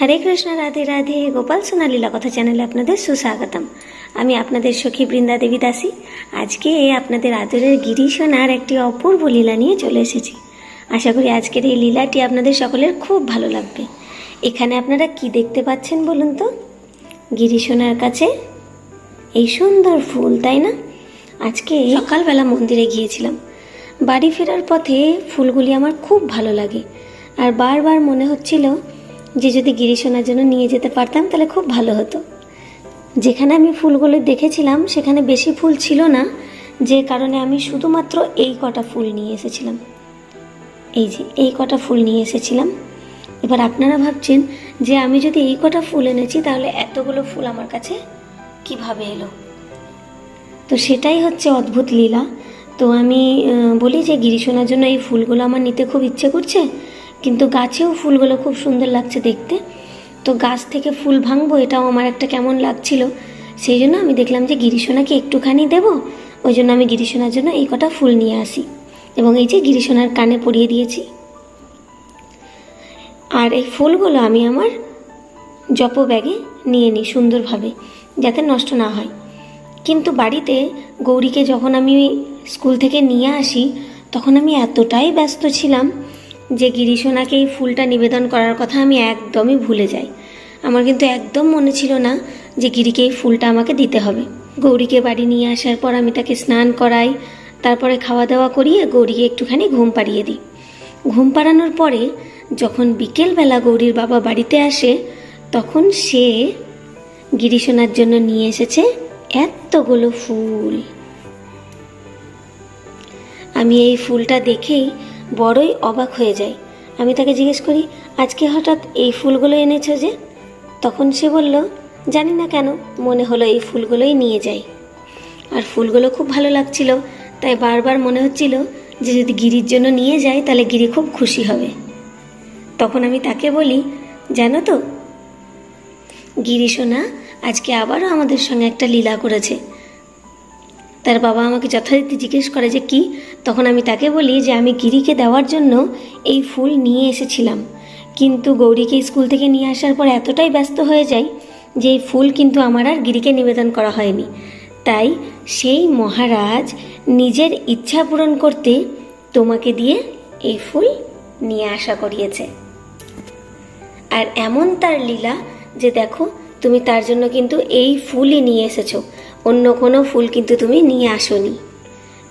হরে কৃষ্ণ, রাধে রাধে। গোপাল সোনালীলা কথা চ্যানেলে আপনাদের সুস্বাগতম। আমি আপনাদের সখী বৃন্দা দেবী দাসী। আজকে আপনাদের আদরের গিরি সোনার একটি অপূর্ব লীলা নিয়ে চলে এসেছি। আশা করি আজকের এই লীলাটি আপনাদের সকলের খুব ভালো লাগবে। এখানে আপনারা কি দেখতে পাচ্ছেন বলুন তো? গিরি সোনার কাছে এই সুন্দর ফুল, তাই না? আজকে সকালবেলা মন্দিরে গিয়েছিলাম। বাড়ি ফেরার পথে ফুলগুলি আমার খুব ভালো লাগে। আর বারবার মনে হচ্ছিল যে যদি গিরিশোনার জন্য নিয়ে যেতে পারতাম, তাহলে খুব ভালো হতো। যেখানে আমি ফুলগুলো দেখেছিলাম, সেখানে বেশি ফুল ছিল না, যে কারণে আমি শুধুমাত্র এই কটা ফুল নিয়ে এসেছিলাম। এই যে, এই কটা ফুল নিয়ে এসেছিলাম। এবার আপনারা ভাবছেন যে আমি যদি এই কটা ফুল এনেছি, তাহলে এতগুলো ফুল আমার কাছে কীভাবে এলো? তো সেটাই হচ্ছে অদ্ভুত লীলা। তো আমি বলি যে গিরিশোনার জন্য এই ফুলগুলো আমার নিতে খুব ইচ্ছে করছে। কিন্তু গাছেও ফুলগুলো খুব সুন্দর লাগছে দেখতে। তো গাছ থেকে ফুল ভাঙবো, এটাও আমার একটা কেমন লাগছিল। সেই জন্য আমি দেখলাম যে গিরিশোনাকে একটুখানি দেব। ওই জন্য আমি গিরিশোনার জন্য এই কটা ফুল নিয়ে আসি। এবং এই যে গিরিশোনার কানে পরিয়ে দিয়েছি। আর এই ফুলগুলো আমি আমার জপ ব্যাগে নিয়ে নিই সুন্দরভাবে, যাতে নষ্ট না হয়। কিন্তু বাড়িতে গৌরীকে যখন আমি স্কুল থেকে নিয়ে আসি, তখন আমি এতটাই ব্যস্ত ছিলাম যে গিরিশোনাকে এই ফুলটা নিবেদন করার কথা আমি একদমই ভুলে যাই। আমার কিন্তু একদম মনে ছিল না যে গিরিকে এই ফুলটা আমাকে দিতে হবে। গৌরীকে বাড়ি নিয়ে আসার পর আমি তাকে স্নান করাই, তারপরে খাওয়া দাওয়া করিয়ে গৌরীকে একটুখানি ঘুম পাড়িয়ে দিই। ঘুম পাড়ানোর পরে যখন বিকেলবেলা গৌরীর বাবা বাড়িতে আসে, তখন সে গিরিশোনার জন্য নিয়ে এসেছে এতগুলো ফুল। আমি এই ফুলটা দেখেই বড়ই অবাক হয়ে যায়। আমি তাকে জিজ্ঞেস করি, আজকে হঠাৎ এই ফুলগুলো এনেছো যে? তখন সে বলল, জানি না কেন, মনে হলো এই ফুলগুলোই নিয়ে যাই। আর ফুলগুলো খুব ভালো লাগছিল, তাই বারবার মনে হচ্ছিল যে যদি গিরির জন্য নিয়ে যাই, তাহলে গিরি খুব খুশি হবে। তখন আমি তাকে বলি, জানো তো, গিরি সোনা, আজকে আবারও আমাদের সঙ্গে একটা লীলা করেছে। তার বাবা আমাকে যথারীতি জিজ্ঞেস করে যে কি? তখন আমি তাকে বলি যে আমি গিরিকে দেওয়ার জন্য এই ফুল নিয়ে এসেছিলাম। কিন্তু গৌরীকে স্কুল থেকে নিয়ে আসার পর এতটাই ব্যস্ত হয়ে যাই যে এই ফুল কিন্তু আমার আর গিরিকে নিবেদন করা হয়নি। তাই সেই মহারাজ নিজের ইচ্ছা পূরণ করতে তোমাকে দিয়ে এই ফুল নিয়ে আসা করিয়েছে। আর এমন তার লীলা যে দেখো, তুমি তার জন্য কিন্তু এই ফুলই নিয়ে এসেছ। অন্য কোনো ফুল কিন্তু তুমি নিয়ে আসোনি।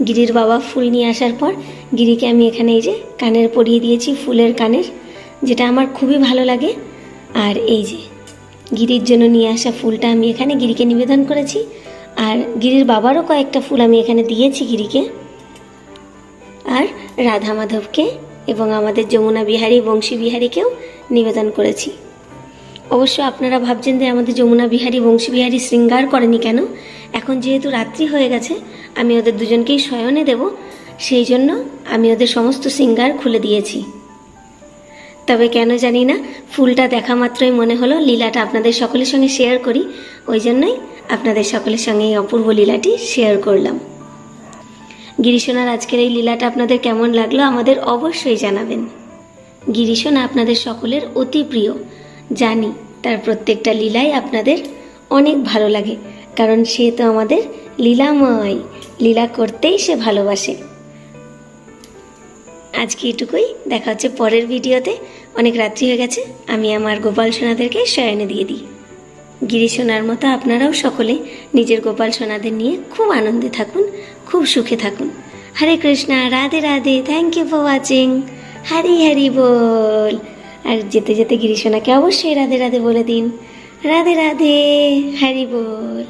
গিরির বাবা ফুল নিয়ে আসার পর গিরিকে আমি এখানে এই যে কানের পরিয়ে দিয়েছি, ফুলের কানের, যেটা আমার খুবই ভালো লাগে। আর এই যে গিরির জন্য নিয়ে আসা ফুলটা আমি এখানে গিরিকে নিবেদন করেছি। আর গিরির বাবারও কয়েকটা ফুল আমি এখানে দিয়েছি গিরিকে। আর রাধা মাধবকে এবং আমাদের যমুনা বিহারী, বংশী বিহারীকেও নিবেদন করেছি। অবশ্য আপনারা ভাবছেন যে আমাদের যমুনা বিহারী, বংশী বিহারী শৃঙ্গার করেনি কেন? এখন যেহেতু রাত্রি হয়ে গেছে, আমি ওদের দুজনকেই শয়নে দেব, সেই জন্য আমি ওদের সমস্ত শৃঙ্গার খুলে দিয়েছি। তবে কেন জানি না, ফুলটা দেখা মাত্রই মনে হলো লীলাটা আপনাদের সকলের সঙ্গে শেয়ার করি, ওই জন্যই আপনাদের সকলের সঙ্গে এই অপূর্ব লীলাটি শেয়ার করলাম। গিরিশোনার আজকের এই লীলাটা আপনাদের কেমন লাগল আমাদের অবশ্যই জানাবেন। গিরিশোনা আপনাদের সকলের অতি প্রিয়। জানি তার প্রত্যেকটা লীলাই আপনাদের অনেক ভালো লাগে, কারণ সে তো আমাদের লীলাময়। লীলা করতেই সে ভালোবাসে। আজকে এটুকুই, দেখা হচ্ছে পরের ভিডিওতে। অনেক রাত্রি হয়ে গেছে, আমি আমার গোপাল সোনাদেরকে শয়নে দিয়ে দিই। গিরি সোনার মতো আপনারাও সকলে নিজের গোপাল সোনাদের নিয়ে খুব আনন্দে থাকুন, খুব সুখে থাকুন। Hare Krishna, Radhe Radhe thank you for watching Hari Hari বল। আর যেতে যেতে গিরিশোনাকে অবশ্যই রাধে রাধে বলে দিন। রাধে রাধে হ্যারি বল।